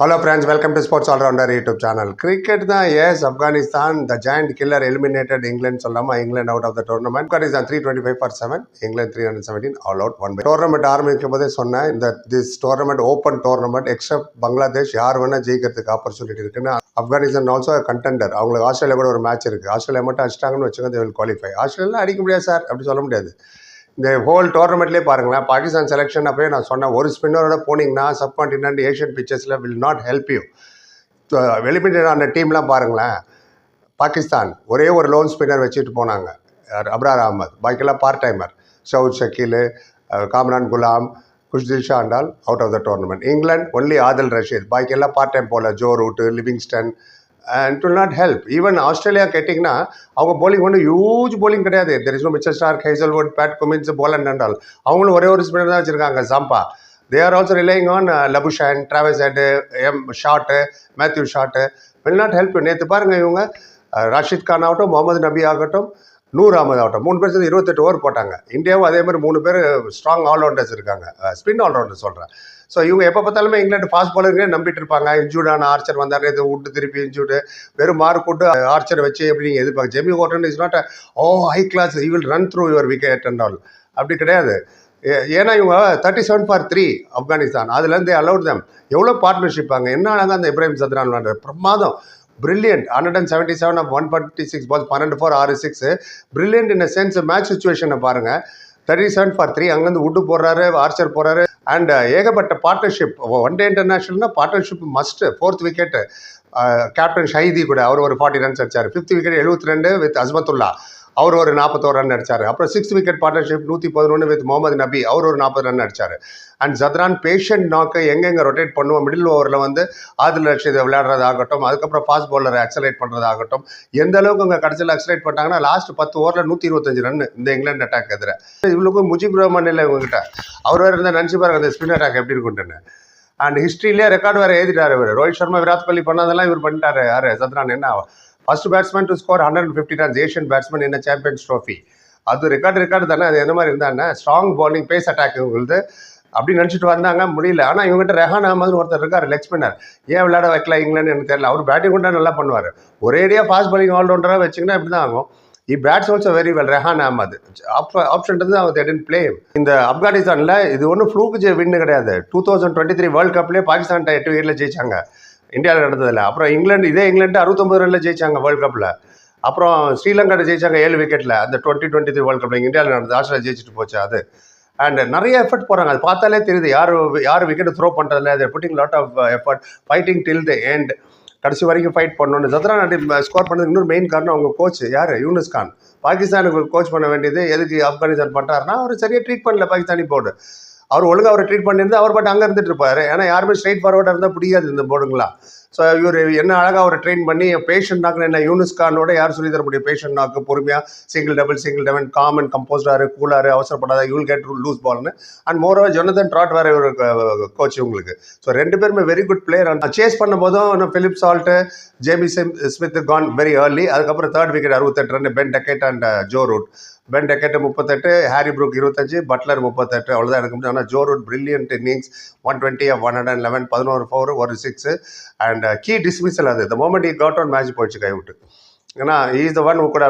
Hello friends welcome to sports allrounder YouTube channel cricket தான் yes Afghanistan the giant killer eliminated England சொல்லாமல் England out of the tournament Afghanistan three twenty five for seven England three hundred seventeen all out won by tournament ஆரம்பிக்கும் போதே சொன்னேன் இந்த this tournament open tournament except Bangladesh யார் வேணால் ஜெயிக்கிறதுக்கு opportunity இருக்குன்னா Afghanistan also contender அவங்களுக்கு ஆஸ்திரேலியா கூட ஒரு மேட்ச் இருக்குது ஆஸ்திரேலியா மட்டும் அடிச்சிட்டாங்கன்னு வச்சுக்கோங்க வில் குவாலிஃபை ஆஸ்திரேலியா அடிக்க முடியாது சார் அப்படி சொல்ல முடியாது இந்த ஹோல் டோர்னமெண்ட்லேயே பாருங்களேன். பாகிஸ்தான் செலெக்ஷன் அப்போயே நான் சொன்னேன் ஒரு ஸ்பின்னரோட போனீங்கன்னா subcontinent Asian பிக்சர்ஸில் will not help you eliminate ஆன டீம்லாம் பாருங்களேன். பாகிஸ்தான் ஒரே ஒரு லோன் ஸ்பின்னர் வச்சுட்டு போனாங்க. Abrar Ahmed பாக்கியெல்லாம் part timer Saud Shakeel Kamran Ghulam Khushdil Shah and all out of the tournament England only Adil Rashid பாக்கியெல்லாம் part time போல. ஜோ ரூட்டு லிவிங்ஸ்டன் அண்ட் டுல் not help even Australia கேட்டிங்கன்னா அவங்க போலிங் ஒன்றும் huge bowling கிடையாது. There is no Mitchell Starc Hazlewood Pat Cummins pollen and all அவங்களும் ஒரே ஒரு spinner தான் வச்சுருக்காங்க Zampa they are also relying on Labuschagne Travis Head M Short Matthew Short will not help நேற்று பாருங்கள் இவங்க ராஷித் கான் ஆகட்டும் முகமது நபி ஆகட்டும் நூர் அகமது ஆகட்டும். மூணு பேர் சேர்ந்து இருபத்தெட்டு ஓவர் போட்டாங்க. இந்தியாவும் அதே மாதிரி மூணு பேர் ஸ்ட்ராங் ஆல்ரவுண்டர்ஸ் இருக்காங்க. ஸ்பின் ஆல்ரவுண்டர் சொல்கிறேன் ஸோ இவங்க எப்போ பார்த்தாலுமே இங்கிலாந்து ஃபாஸ்ட் பாலருக்கே நம்பிட்டு இருப்பாங்க. இன்ஜூர்டான ஆர்ச்சர் வந்தார் இது விட்டு திருப்பி இன்ஜூர்டு வெறும் மார்க் விட்டு ஆர்ச்சர் வச்சு எப்படி நீங்கள் எதிர்பார்க்க Jamie Overton is not a high class you will run through your wicket and all அப்படி கிடையாது. ஏ- ஏன்னா இவங்க thirty seven for three Afghanistan அதுலேருந்து அலவுட் தம் எவ்வளோ பார்ட்னர்ஷிப் அங்கே என்ன ஆனாங்க அந்த இப்ராஹிம் சத்ரான் விளாண்டு பிரமாதம். Brilliant hundred and seventy seven of one forty six balls பன்னெண்டு ஃபோர் ஆறு six brilliant in sense match சுச்சுவேஷனை பாருங்கள் தேர்ட்டி செவன் ஃபார் த்ரீ அங்கேருந்து உட்டு போடுறாரு ஆர்ச்சர் போடுறாரு. அண்ட் ஏகப்பட்ட partnership one day இன்டர்நேஷனல்னா partnership must fourth wicket captain Shahidi கூட அவர் ஒரு ஃபார்ட்டி ரன்ஸ் அடிச்சார். ஃபிஃப்த் விக்கெட் எழுபத்தி ரெண்டு வித் அஸ்மத்துல்லா அவர் ஒரு நாற்பத்தோரு ரன் அடிச்சார். அப்புறம் சிக்ஸ் விக்கெட் பார்ட்னர்ஷிப் நூற்றி பதினொன்று வித் முகமது நபி அவர் ஒரு நாற்பது ரன் அடிச்சார். அண்ட் ஜத்ரான் பேஷண்ட் நாக்கை எங்கெங்கே ரொட்டேட் பண்ணுவோம்? மிடில் ஓவரில் வந்து ஆதில் ரஷீத் விளையாடுறதாகட்டும் அதுக்கப்புறம் ஃபாஸ்ட் பவுலரை அக்சலேட் பண்ணுறதாகட்டும் எந்த அளவுக்கு அங்கே கடைசியில் அக்சலேட் பண்ணிட்டாங்கன்னா லாஸ்ட் பத்து ஓவரில் நூற்றி இருபத்தஞ்சு ரன் இந்த இங்கிலாந்து அட்டாக் எதிர. இவ்வளோக்கும் முஜிப் ரஹ்மான் இல்லை இவங்ககிட்ட. அவர் வேறு இருந்தால் நினச்சி பாருங்க அந்த ஸ்பின் அட்டாக் எப்படி இருக்குன்ட்டுன்னு அண்ட் ஹிஸ்ட்ரியிலே ரெக்கார்டு வேறு எழுதிட்டாரு இவர். ரோஹித் சர்மா விராட் கோலி பண்ணதெல்லாம் இவர் பண்ணிட்டாரு. யார்? சத்ரான். என்ன? First batsman to score hundred and fifty runs Asian batsman என்ன சாம்பியன்ஸ் ட்ரோஃபி அது ரெக்கார்டு ரெக்கார்டு தானே? அது என்ன மாதிரி இருந்தாங்கன்னா ஸ்ட்ராங் பவுலிங் பேஸ் அட்டாக் இவங்களுக்கு அப்படி நினச்சிட்டு வந்தாங்க முடியல. ஆனால் இவங்ககிட்ட ரெஹான் அகமதுன்னு ஒருத்தர் இருக்கார் லெக் ஸ்பின்னர் ஏன் விளையாட வைக்கல இங்கிலாந்து எனக்கு தெரியல. அவர் பேட்டிங் கூட நல்லா பண்ணுவார். ஒரேடியாக ஃபாஸ்ட் bowling ஆல்ரவுண்டராக வச்சிங்கன்னா இப்படி தான் ஆகும். இ bats also very well Rehan Ahmed option இருந்து அவங்க தேட் பிளே இந்த ஆப்கானிஸ்தானில் இது ஒன்றும் ஃப்ளூக்கு வின்னு கிடையாது. Two thousand twenty three world கப்லேயே Pakistan எட்டு வீட்டில் ஜெயிச்சாங்க. இந்தியாவில் நடந்ததில்ல. அப்புறம் இங்கிலாந்து இதே இங்கிலாந்து அறுபத்தொம்பது ரனில் ஜெயிச்சாங்க வேர்ல்ட் கப்பில் அப்புறம் ஸ்ரீலங்காவில் ஜெயிச்சாங்க ஏழு விக்கெட்டில் அந்த டுவெண்ட்டி டுவெண்ட்டி த்ரீ வேர்ல்ட் கப்பில் இந்தியாவில் நடந்தது. ஆஸ்திரேலியா ஜெயிச்சுட்டு போச்சு அது. அண்ட் நிறைய எஃபர்ட் போகிறாங்க அது பார்த்தாலே தெரியுது. யார் யார் விக்கெட் த்ரோ பண்ணுறதில்ல அது putting lot of effort fighting till the end கடைசி வரைக்கும் ஃபைட் பண்ணணும் ஜத்ரா நாட்டி ஸ்கோர் பண்ணது இன்னொரு மெயின் காரணம் அவங்க கோச் யார்? யூனுஸ் கான். பாகிஸ்தானுக்கு கோச் பண்ண வேண்டியது எதுக்கு ஆப்கானிஸ்தான் பண்ணுறாருன்னா அவர் சரியாக ட்ரீட் பண்ணல பாகிஸ்தானி போர்டு அவர் ஒழுங்காக அவரை ட்ரீட் பண்ணியிருந்தா அவர் பாட்டு அங்கே இருந்துட்டு இருப்பாரு. ஏன்னா யாருமே ஸ்ட்ரைட் ஃபார்வர்டாக இருந்தால் பிடிக்காது இந்த போர்டுங்களா ஸோ இவர் என்ன அழகாக அவரை ட்ரெயின் பண்ணி பேஷண்ட் நாக்கு என்ன யூனிஸ் கானோட யார் சொல்லி தர முடியும்? பேஷண்ட் நாக்கு பொறுமையாக single double single double calm and கம்போஸ்டாரு கூலாரு அவசரப்படாத யூல் கெட் லூஸ் பால்னு அண்ட் மோரோவர் ஜொனதன் ட்ராட் வேற ஒரு கோச் உங்களுக்கு ஸோ ரெண்டு பேருமே வெரி குட் பிளேயர் சேஸ் பண்ணும்போதும் இன்னும் பிலிப் சால்ட்டு ஜேமி சிம் ஸ்மித் கான் வெரி ஏர்லி அதுக்கப்புறம் தேர்ட் விக்கெட் அறுபத்தெட்டு run Ben Duckett and Joe Root Ben Duckett முப்பத்தெட்டு ஹாரி ப்ரூக் இருபத்தஞ்சு பட்லர் முப்பத்தெட்டு. அவ்வளோதான் எடுக்க முடியும் ஆனால் Joe Root brilliant innings one twenty one hundred eleven பதினோரு ஃபோர் ஒரு six and key dismissal uh, அது. The moment E got one match போயிடுச்சு கை விட்டு ஏன்னா இஸ் த ஒன் கூட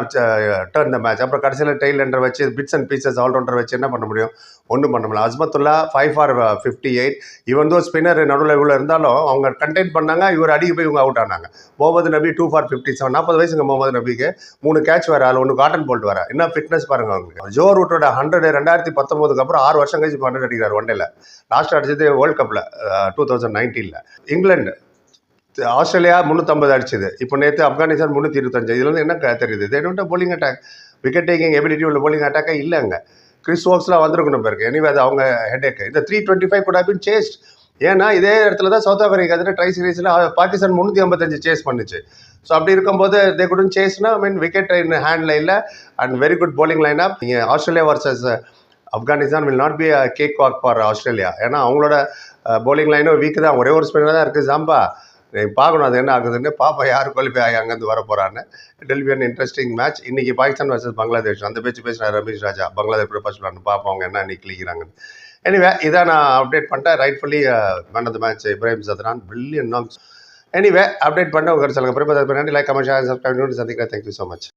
டர்ன் த மேட்ச் அப்புறம் கடைசியில் டெய்ல் என்ற வச்சு பிட்ஸ் அண்ட் பீசஸ் ஆல்ரவுண்டர் வச்சு என்ன பண்ண முடியும்? ஒன்றும் பண்ண முடியல. Azmatullah five for fifty eight இவன் தோ ஸ்பின்னர் நடுவில் இவ்வளோ இருந்தாலும் அவங்க கண்டெயின் பண்ணாங்க இவர் அடிக்க போய் இவங்க அவுட் ஆனாங்க. முகமது நபி டூ ஃபார் ஃபிஃப்டி செவன் நாற்பது வயசுங்க முகமது நபிக்கு. மூணு கேட்ச் வேறு ஆள் ஒன்று காட்டன் போல்ட் வேறு. என்ன ஃபிட்னஸ் பாருங்க அவங்களுக்கு. ஜோ ரூட்டோட ஹண்ட்ரட் ரெண்டாயிரத்தி பத்தொம்போதுக்கு அப்புறம் ஆறு வருஷம் கழிச்சு ஹண்ட்ரட் அடிக்கிறார் ஒன் டேல லாஸ்ட் அடிச்சது வேர்ல்ட் கப்பில் டூ தௌசண்ட் நைன்டீனில் இங்கிலாந்து ஆஸ்திரேலியா முந்நூற்றம்பது அடிச்சது. இப்போ நேற்று ஆப்கானிஸ்தான் முந்நூற்றி இருபத்தஞ்சு இதுலேருந்து என்ன க- தெரியுது? They don't attack wicket taking ability உள்ள போலிங் அட்டாக்கே இல்லைங்க கிறிஸ் ஓக்ஸ்லாம் வந்திருக்கணும் பேருக்கு எனிவே அது அவங்க ஹெட் இந்த த்ரீ டுவெண்ட்டி ஃபைவ் கூட பின் சேஸ்ட் ஏன்னா இதே இடத்துல தான் சவுத் ஆஃப்ரிக்கா எதிர ட்ரை சீரீஸில் பாகிஸ்தான் முந்நூற்றி ஐம்பத்தஞ்சு சேஸ் பண்ணுச்சு. ஸோ அப்படி இருக்கும்போது they couldn't சேஸ்னா I mean wicket in hand இல்லை and very good bowling line up நீங்கள் Australia versus Afghanistan will not be a cake walk for Australia. ஏன்னா அவங்களோட போலிங் லைனும் வீக் தான். ஒரே ஒரு ஸ்பின்னர் தான் இருக்குது ஜாம்பா பார்க்கணும் அது என்ன ஆகுதுன்னு பாப்பா யார் குவாலிஃபை ஆகி அங்கேருந்து வர போகிறான்னு இட் அன் இன்ட்ரெஸ்டிங் மேட்ச் இன்றைக்கி பாகிஸ்தான் வர்சஸ் பங்களாதேஷ் அந்த பேச்சு பேசுகிறார் ரமேஷ் ராஜா பங்களாதேஷ் ப்ரொஃபஷனல் பார்ப்போம் அவங்க என்ன இன்னைக்கு கிளிக்கிறாங்கன்னு எனிவே இதான் நான் அப்டேட் பண்ணிட்டேன். Rightfully man of the match Ibrahim Zadran billion நாம்ஸ் எனிவே அப்டேட் பண்ண உங்கள் சொல்லுங்கள் பிறப்பு நன்றி. லைக் கமெண்ட் ஷேர் சப்ஸ்கிரைப் சந்திக்கிறேன். Thank you so much